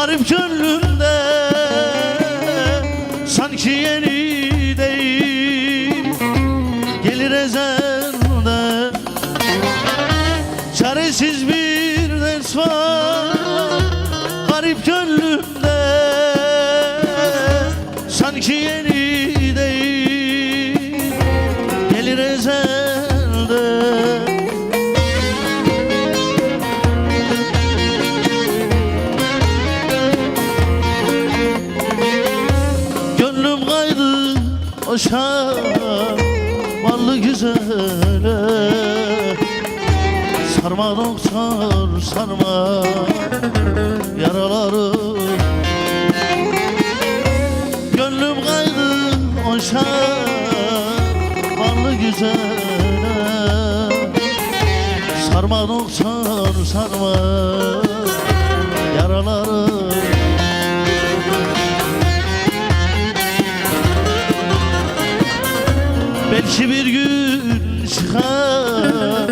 garip gönlümde Sanki yeni değil. Gelir ezelde Çaresiz bir ders var. Garip gönlümde Sanki yeni o şamallı güzele. Sarma doktor sarma yaraları. Gönlüm kaydı o şamallı güzele. Sarma doktor sarma yaraları Belki bir gün çıkar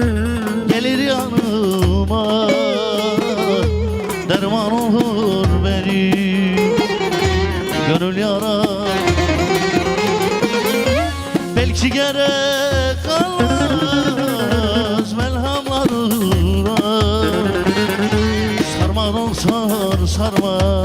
gelir yanıma. Derman olur benim gönül yara. Belki gerek kalmaz melhamlarına. Sarma doktor sarma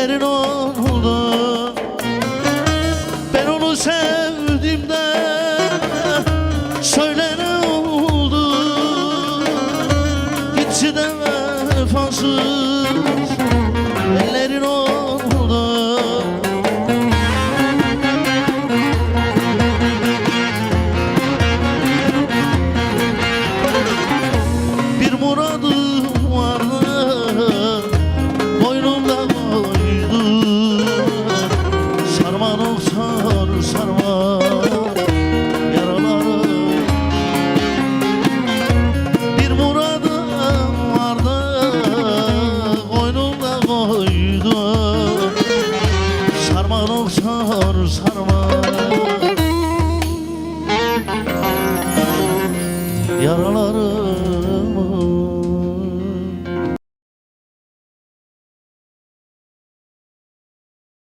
വരണോ Sarman okşar sarman Yaraları